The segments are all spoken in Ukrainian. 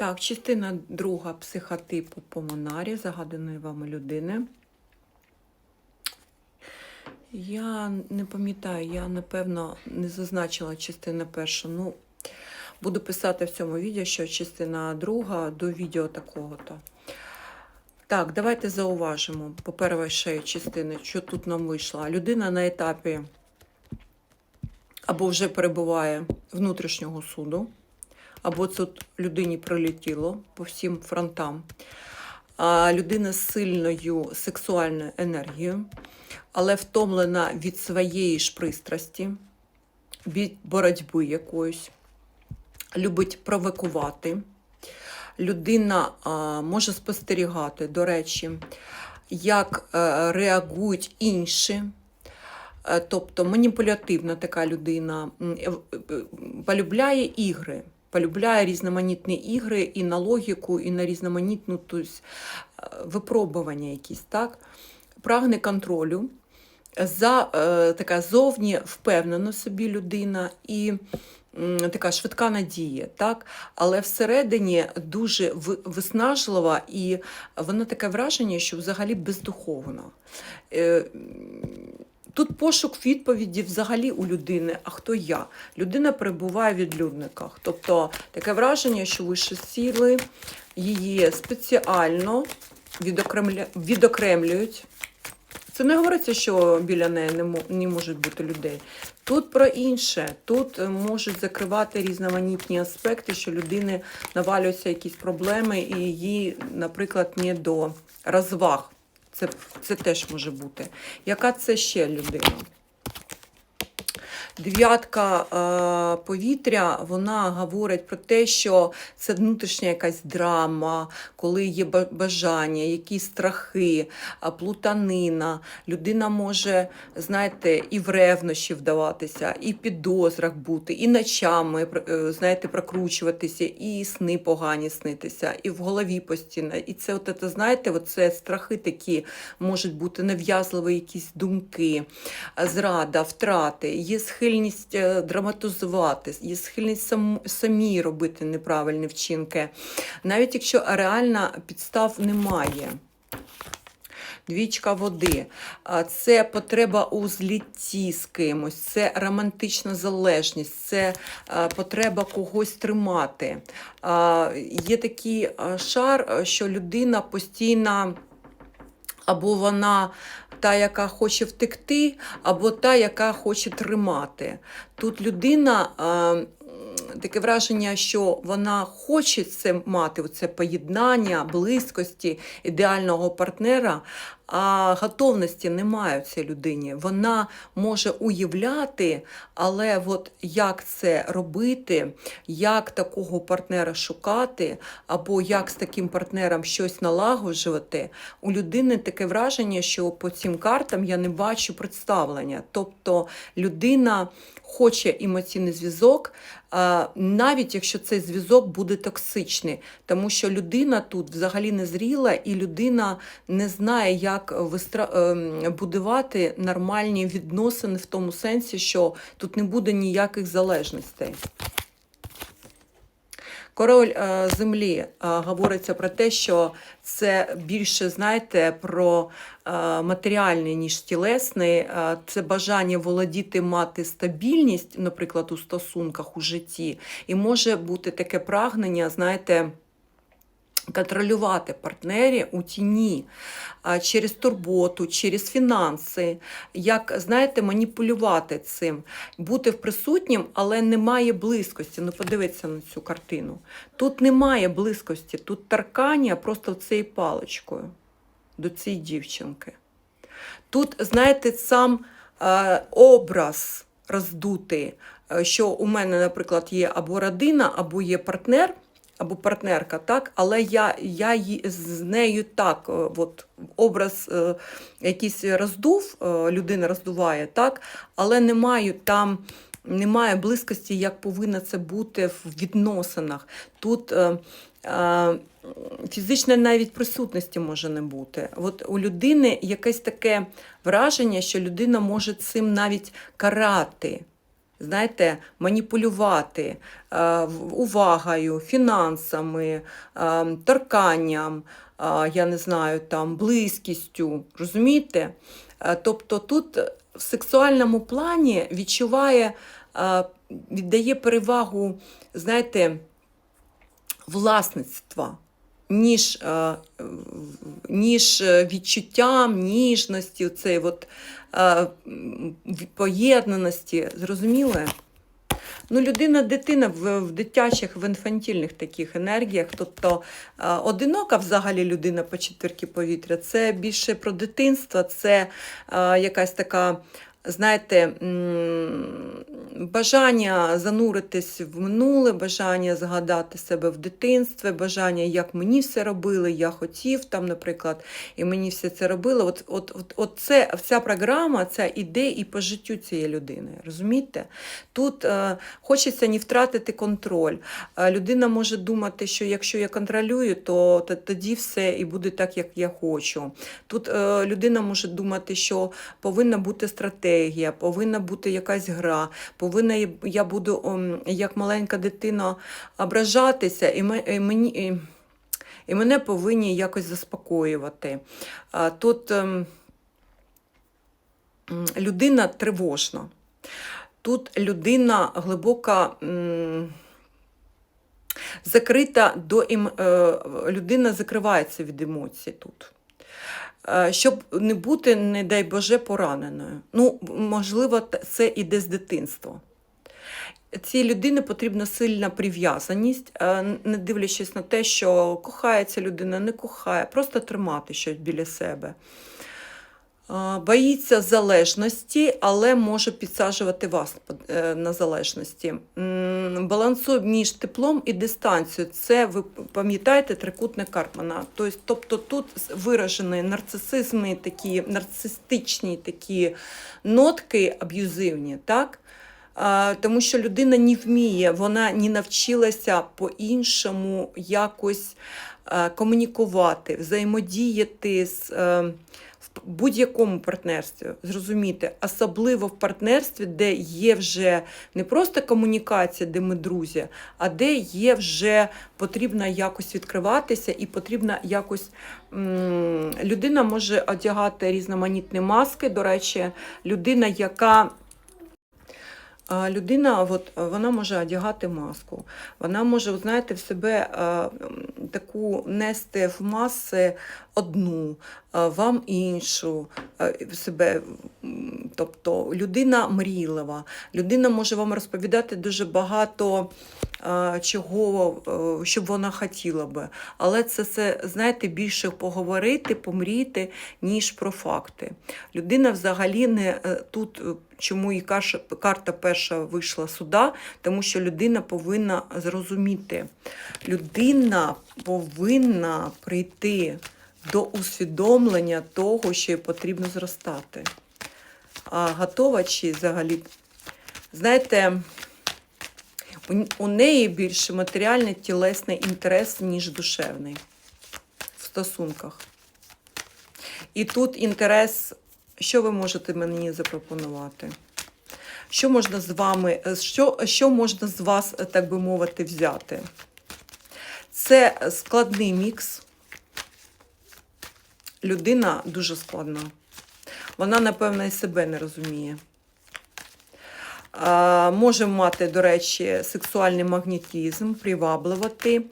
Так, частина друга психотипу по Монарі, загаданої вами людини. Я не пам'ятаю, я напевно не зазначила частину першу. Ну, буду писати в цьому відео, що частина друга до відео такого-то. Так, давайте зауважимо по першій частини, що тут нам вийшло. Людина на етапі або вже перебуває внутрішнього суду, або тут людині прилетіло по всім фронтам. А людина з сильною сексуальною енергією, але втомлена від своєї ж пристрасті, від боротьби якоїсь, любить провокувати. Людина а, може спостерігати, до речі, як е, реагують інші. Е, Тобто маніпулятивна така людина е, полюбляє ігри, полюбляє різноманітні ігри і на логіку, і на різноманітну тобто, е, випробування якісь, так? Прагне контролю, за, е, така зовні впевнена собі людина і м, така швидка надія, так? але всередині дуже виснажлива і вона таке враження, що взагалі бездуховна. Е, Тут пошук відповіді взагалі у людини, а хто я? Людина перебуває в відлюдниках. Тобто таке враження, що вищі сили її спеціально відокремля... відокремлюють. Це не говориться, що біля неї не, мо- не можуть бути людей. Тут про інше. Тут е, можуть закривати різноманітні аспекти, що людини навалюються якісь проблеми, і їй, наприклад, не до розваг. Це, це теж може бути. Яка це ще людина? Дев'ятка е, повітря, вона говорить про те, що це внутрішня якась драма, коли є бажання, якісь страхи, плутанина. Людина може, знаєте, і в ревнощі вдаватися, і в підозрах бути, і ночами, е, знаєте, прокручуватися, і сни погані снитися, і в голові постійно. І це, от, це, знаєте, оце страхи такі можуть бути нав'язливі якісь думки, зрада, втрати, є схильність е, драматизувати, є схильність сам, самі робити неправильні вчинки, навіть якщо реально підстав немає. Двічка води. Це потреба у злітті з кимось, це романтична залежність, це потреба когось тримати. Є такий шар, що людина постійно або вона та, яка хоче втекти, або та, яка хоче тримати. Тут людина. Таке враження, що вона хоче це мати, це поєднання, близькості ідеального партнера, а готовності немає в цій людині. Вона може уявляти, але от як це робити, як такого партнера шукати, або як з таким партнером щось налагоджувати, у людини таке враження, що по цим картам я не бачу представлення. Тобто людина хоче емоційний зв'язок, навіть якщо цей зв'язок буде токсичний, тому що людина тут взагалі не зріла, і людина не знає, як вистра... ем, будувати нормальні відносини в тому сенсі, що тут не буде ніяких залежностей. Король е, землі е, говориться про те, що це більше, знаєте, про е, матеріальний, ніж тілесний. Це бажання володіти, мати стабільність, наприклад, у стосунках, у житті. І може бути таке прагнення, знаєте, контролювати партнерів у тіні через турботу, через фінанси, як знаєте, маніпулювати цим, бути присутнім, але немає близькості. Ну, подивіться на цю картину. Тут немає близькості, тут таркання просто цією паличкою до цієї дівчинки. Тут, знаєте, сам е, образ роздутий, е, що у мене, наприклад, є або родина, або є партнер, або партнерка, так? але я, я з нею так, е, от, образ е, якийсь роздув, е, людина роздуває, так? але не маю там. Немає близькості, як повинно це бути в відносинах. Тут е, е, фізичної навіть присутності може не бути. От у людини якесь таке враження, що людина може цим навіть карати. Знаєте, маніпулювати е, увагою, фінансами, е, торканням, е, я не знаю, там, близькістю. Розумієте? Тобто тут в сексуальному плані відчуває, віддає перевагу, знаєте, власництва, ніж, е, ніж е, відчуттям, ніжності, цей от, е, поєднаності. Зрозуміли? Ну, людина, дитина в, в дитячих, в інфантільних таких енергіях. Тобто одинока взагалі людина по четвірки повітря, це більше про дитинство, це якась така, знаєте, бажання зануритись в минуле, бажання згадати себе в дитинстві, бажання, як мені все робили, я хотів там, наприклад, і мені все це робили. От, от, от, от це, вся програма, ця іде і по життю цієї людини. Розумієте? Тут е, хочеться не втратити контроль. Е, людина може думати, що якщо я контролюю, то, т- тоді все і буде так, як я хочу. Тут е, людина може думати, що повинна бути стратегія, повинна бути якась гра, повинна я- буду як маленька дитина ображатися, і, ме- і мені. І мене повинні якось заспокоювати. Тут ем, людина тривожна. Тут людина глибока. Закрита до ем... е, людина закривається від емоцій тут. Е, Щоб не бути, не дай Боже, пораненою. Ну, можливо, це іде з дитинства. Цій людині потрібна сильна прив'язаність, е, не дивлячись на те, що кохається людина, не кохає, просто тримати щось біля себе. Боїться залежності, але може підсаджувати вас е, на залежності. Балансує між теплом і дистанцією. Це ви пам'ятаєте трикутник Карпмана. Тобто, тобто тут виражені нарцисизмі, такі нарцистичні такі нотки аб'юзивні, так? Тому що людина не вміє, вона не навчилася по-іншому якось е, комунікувати, взаємодіяти з е, будь-якому партнерстві. Зрозуміти, особливо в партнерстві, де є вже не просто комунікація, де ми друзі, а де є вже потрібно якось відкриватися і потрібно якось. Людина може одягати різноманітні маски. До речі, людина, яка людина от, вона може одягати маску, вона може, знаєте, в себе таку нести в маси одну, вам іншу, в себе. Тобто людина мрійлива, людина може вам розповідати дуже багато чого, е, щоб вона хотіла би. Але це, це, знаєте, більше поговорити, помріти, ніж про факти. Людина взагалі не е, тут, чому і карта перша вийшла сюди, тому що людина повинна зрозуміти. Людина повинна прийти до усвідомлення того, що їй потрібно зростати. А готова чи взагалі, знаєте, у, неї більше матеріальний тілесний інтерес, ніж душевний в стосунках. І тут інтерес, що ви можете мені запропонувати? Що можна з вами, е, що, що можна з вас, е, так би мовити, взяти? Це складний мікс. Людина дуже складна. Вона, напевно, і себе не розуміє. Може мати, до речі, сексуальний магнетизм, приваблювати а, лю... м,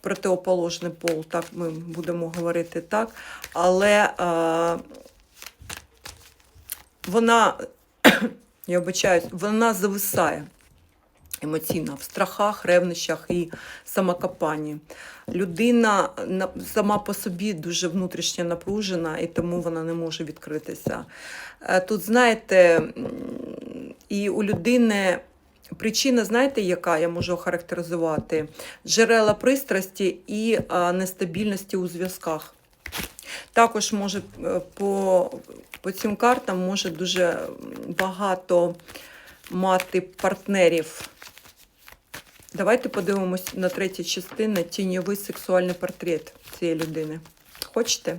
протиоположний пол, так ми будемо говорити так. Але вона, я обичаюсь, вона зависає емоційно в страхах, ревнощах і самокопанні. Людина сама по собі дуже внутрішньо напружена, і тому вона не може відкритися. Е, Тут, знаєте, і у людини причина, знаєте, яка я можу охарактеризувати? Джерела пристрасті і нестабільності у зв'язках. Також може е, по, по цим картам може дуже багато мати партнерів. Давайте подивимось на третю частину тіньовий сексуальний портрет цієї людини. Хочете?